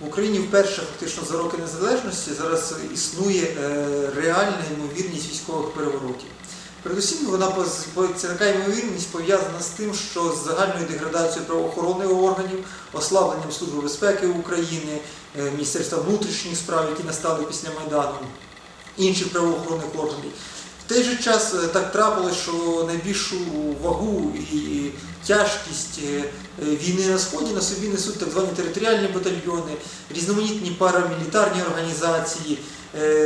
В Україні вперше фактично за роки незалежності зараз існує е, реальна ймовірність військових переворотів. Передусім, вона ця така ймовірність пов'язана з тим, що з загальною деградацією правоохоронних органів, ослабленням Служби безпеки України, е, Міністерства внутрішніх справ, які настали після Майдану, інших правоохоронних органів. В той же час е, так трапилось, що найбільшу вагу і тяжкість е, е, війни на сході на собі несуть так звані територіальні батальйони, різноманітні парамілітарні організації,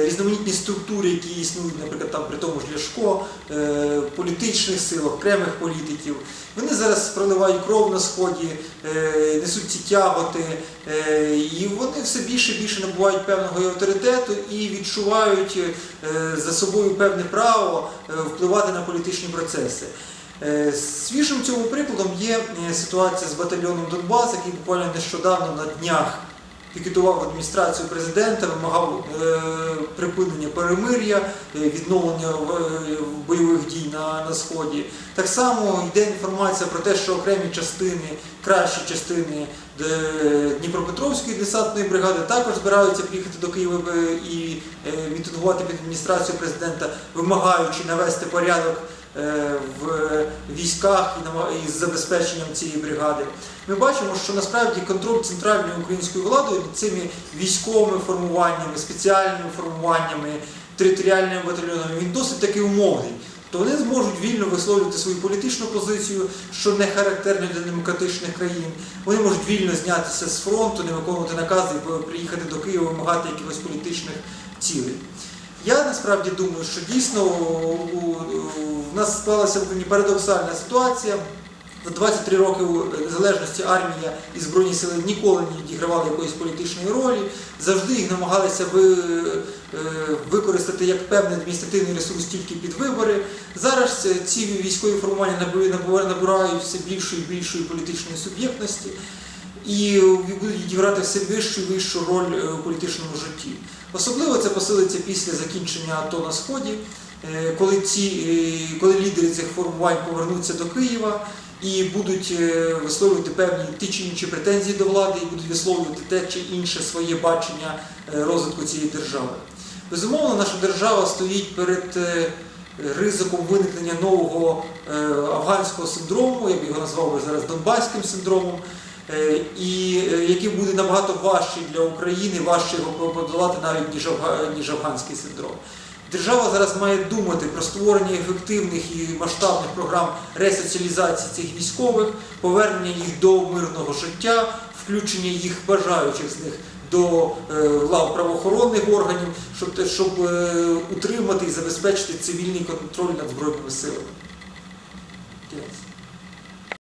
різноманітні структури, які існують, наприклад, там при тому ж Ляшко, е, політичних сил, окремих політиків. Вони зараз проливають кров на сході, е, несуть ці тяготи, е, і вони все більше і більше набувають певного авторитету і відчувають е, за собою певне право е, впливати на політичні процеси. Е, Свіжим цьому прикладом є е, ситуація з батальйоном Донбас, який буквально нещодавно на днях пікетував адміністрацію президента, вимагав е, припинення перемир'я, е, відновлення е, бойових дій на, на сході. Так само йде інформація про те, що окремі частини, кращі частини Дніпропетровської десантної бригади також збираються приїхати до Києва і мітингувати під адміністрацією президента, вимагаючи навести порядок в військах і з забезпеченням цієї бригади. Ми бачимо, що насправді контроль центральної української влади цими військовими формуваннями, спеціальними формуваннями, територіальними батальйонами, він досить таки умовний. То вони зможуть вільно висловлювати свою політичну позицію, що не характерно для демократичних країн. Вони можуть вільно знятися з фронту, не виконувати накази і приїхати до Києва, вимагати якихось політичних цілей. Я насправді думаю, що дійсно у- нас склалася парадоксальна ситуація. За 23 роки незалежності армія і Збройні сили ніколи не відігравали якоїсь політичної ролі, завжди їх намагалися е, використати як певний адміністративний ресурс тільки під вибори. Зараз ці військові формування наби- наби- набирають все більшої і більшої політичної суб'єктності і будуть відіграти все вищу і вищу роль е, у політичному житті. Особливо це посилиться після закінчення АТО на Сході, е, коли, ці, е, коли лідери цих формувань повернуться до Києва і будуть висловлювати певні ті чи інші претензії до влади, і будуть висловлювати те чи інше своє бачення розвитку цієї держави. Безумовно, наша держава стоїть перед ризиком виникнення нового афганського синдрому, я б його назвав би зараз Донбаським синдромом, і е, який буде набагато важчий для України, важче його подолати навіть ніж, ніж афганський синдром. Держава зараз має думати про створення ефективних і масштабних програм ресоціалізації цих військових, повернення їх до мирного життя, включення їх бажаючих з них до е, лав правоохоронних органів, щоб, щоб е, утримати і забезпечити цивільний контроль над збройними силами.